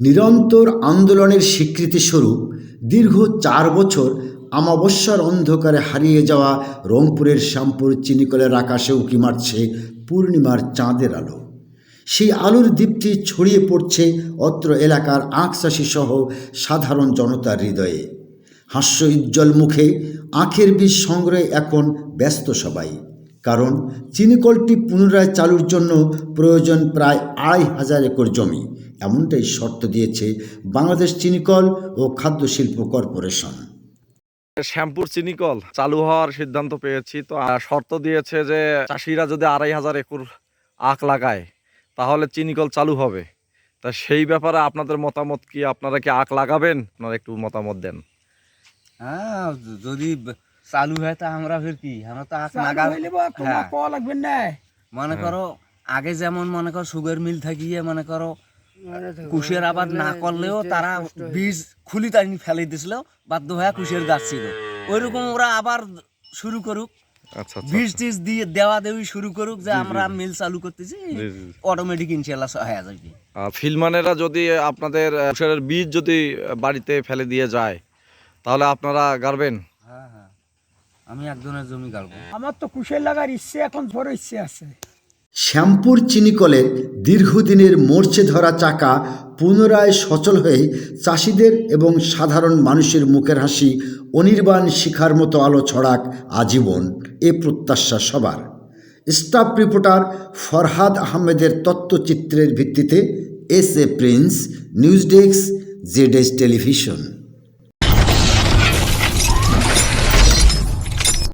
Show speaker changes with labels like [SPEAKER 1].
[SPEAKER 1] নিরন্তর আন্দোলনের স্বীকৃতিস্বরূপ দীর্ঘ চার বছর আমাবস্যার অন্ধকারে হারিয়ে যাওয়া রংপুরের শ্যামপুর চিনিকলের আকাশে উঁকি মারছে পূর্ণিমার চাঁদের আলো। সেই আলোর দীপ্তি ছড়িয়ে পড়ছে অত্র এলাকার আঁকশাসী সহ সাধারণ জনতার হৃদয়ে। হাস্য উজ্জ্বল মুখে আখের বীজ সংগ্রহে এখন ব্যস্ত সবাই। কারণ চিনিকলটি পুনরায় চালুর জন্য প্রয়োজন প্রায় আড়াই হাজার একর জমি। এমনটাই শর্ত দিয়েছে বাংলাদেশ চিনিকল ও খাদ্য শিল্প কর্পোরেশন।
[SPEAKER 2] শ্যামপুর চিনিকল চালু হওয়ার সিদ্ধান্ত পেয়েছি তো শর্ত দিয়েছে যে চাষিরা যদি আড়াই হাজার একর আখ লাগায় তাহলে চিনিকল চালু হবে। তা সেই ব্যাপারে আপনাদের মতামত কি? আপনারা কি আখ লাগাবেন? আপনারা একটু মতামত দেন।
[SPEAKER 3] হ্যাঁ যদি চালু হয় তা আমরা ফের কি? আমরা তো আখ
[SPEAKER 4] চালু
[SPEAKER 3] নাগা
[SPEAKER 4] হইলে তোমার
[SPEAKER 3] হ্যাঁ।
[SPEAKER 4] লাগবে না।
[SPEAKER 3] মনে করো আগে যেমন মনে করো সুগার মিল থাকিয়ে মনে করো কুশের আবাদ না করলেও তারা বীজ খুলি তাই ফেলে দিছিল বাধ্য হয়ে কুশের গাছ ছিল। ওইরকম ওরা আবার শুরু করুক।
[SPEAKER 2] আচ্ছা আচ্ছা
[SPEAKER 3] বীজ টিজ দিয়ে দেওয়া দেওয়ি শুরু করুক যে আমরা মিল চালু করতেছি। অটোমেটিক ইনশাল্লাহ হয়ে যাবে।
[SPEAKER 2] আহ, ফিল্ডম্যানেরা যদি আপনাদের তুষারের বীজ যদি বাড়িতে ফেলে দিয়ে যায় তাহলে আপনারা গাড়বেন?
[SPEAKER 3] হ্যাঁ হ্যাঁ। আমি একজনের জমি গাড়বো।
[SPEAKER 4] আমার তো কুশের লাগার ইচ্ছে এখন বড় ইচ্ছে আছে।
[SPEAKER 1] শ্যামপুর চিনিকলের দীর্ঘদিনের মরচে ধরা চাকা পুনরায় সচল হয়ে চাষিদের এবং সাধারণ মানুষের মুখের হাসি অনির্বাণ শিখার মতো আলো ছড়াক আজীবন এ প্রত্যাশা সবার। স্টাফ রিপোর্টার ফরহাদ আহমেদের তত্ত্বচিত্রের ভিত্তিতে S A Prince news desk Z television.